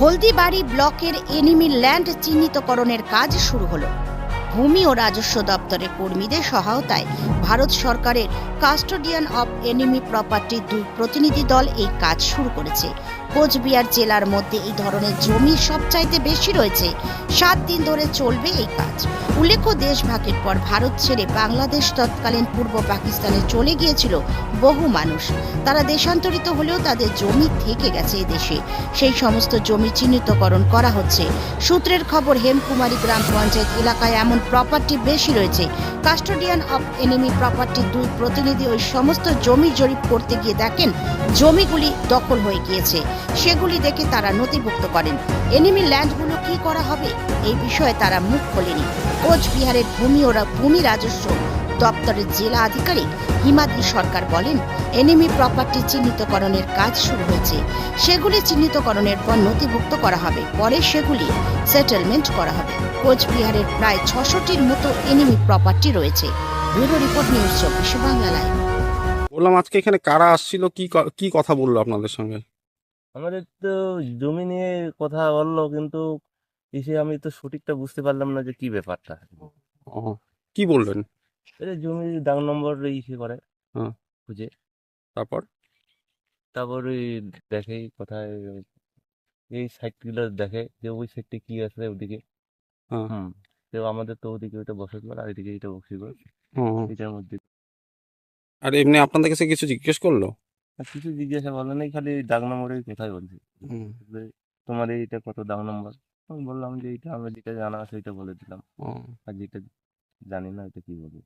হলদিবাড়ি ব্লকের enemy land চিহ্নিতকরণের কাজ শুরু হলো। ভূমি ও রাজস্ব দপ্তরের কর্মীদের সহায়তায় ভারত সরকারের কাস্টোডিয়ান অব এনিমি প্রপার্টির দুই প্রতিনিধি দল এই কাজ শুরু করেছে। কোচবিহার জেলার মধ্যে এই ধরনের জমি সবচাইতে বেশি রয়েছে। সাত দিন ধরে চলবে এই কাজ। উল্লেখ্য দেশভাগের পর ভারত ছেড়ে বাংলাদেশ তৎকালীন পূর্ব পাকিস্তানে চলে গিয়েছিল বহু মানুষ। তারা দেশান্তরিত হলেও তাদের জমি থেকে গেছে দেশে সেই সমস্ত জমি চিহ্নিতকরণ করা হচ্ছে। সূত্রের খবর, হেমকুমারী গ্রাম পঞ্চায়েত এলাকায় এমন প্রপার্টি বেশি রয়েছে। কাস্টোডিয়ান অফ এনিমি প্রপার্টি দুই প্রতিনিধি ওই সমস্ত জমি জরিপ করতে গিয়ে দেখেন, জমিগুলি দখল হয়ে গিয়েছে। সেগুলি দেখে তারা নথিভুক্ত করেন। এনিমি ল্যান্ডগুলো কি করা হবে? এই বিষয়ে তারা মুখ খোলেনি। কোচবিহারের ভূমি ও রা- ভূমি রাজস্ব দপ্তরের জেলা আধিকারিক হিমাদ্রি সরকার বলেন, এনিমি প্রপার্টি চিহ্নিতকরণের কাজ শুরু হয়েছে। সেগুলি চিহ্নিতকরণের পর নথিভুক্ত করা হবে। পরে সেগুলি সেটেলমেন্ট করা হবে। কোচবিহারের প্রায় ছশোটির মতো এনিমি প্রপার্টি রয়েছে। ব্যুরো রিপোর্ট নিউজ চব্বিশ, বাংলা লাইভ। বললাম, আজকে এখানে কারা আসছিল? কি কি কথা বলল আপনাদের সঙ্গে? আমাদের তো জমি নিয়ে কথা বলল কিন্তু এসে আমি তো সঠিকটা বুঝতে পারলাম না যে কি ব্যাপারটা। ও, কি বললেন? জমির দাগ নম্বর ইসে করে। খুঁজে। তারপর? তারপর ওই দেখে কোথায় এই সাইটগুলো দেখে যে ওই সাইডটা কি আছে ওদিকে। হ্যাঁ হুম তো আমাদের তো ওদিকে ওইটা বসত আর এদিকে এটা বসি করে হুম, হুম। এটার মধ্যে আর এমনি আপনাদের কাছে কিছু জিজ্ঞেস করল? কিছু জিজ্ঞাসা বলে নাই খালি দাগ নম্বরের কোথায় বলছি। তোমার এইটা কত দাগ নম্বর আমি বললাম যে এইটা আমরা যেটা জানা আছে ওইটা বলে দিলাম। আর যেটা জানি না ওইটা কি বলব।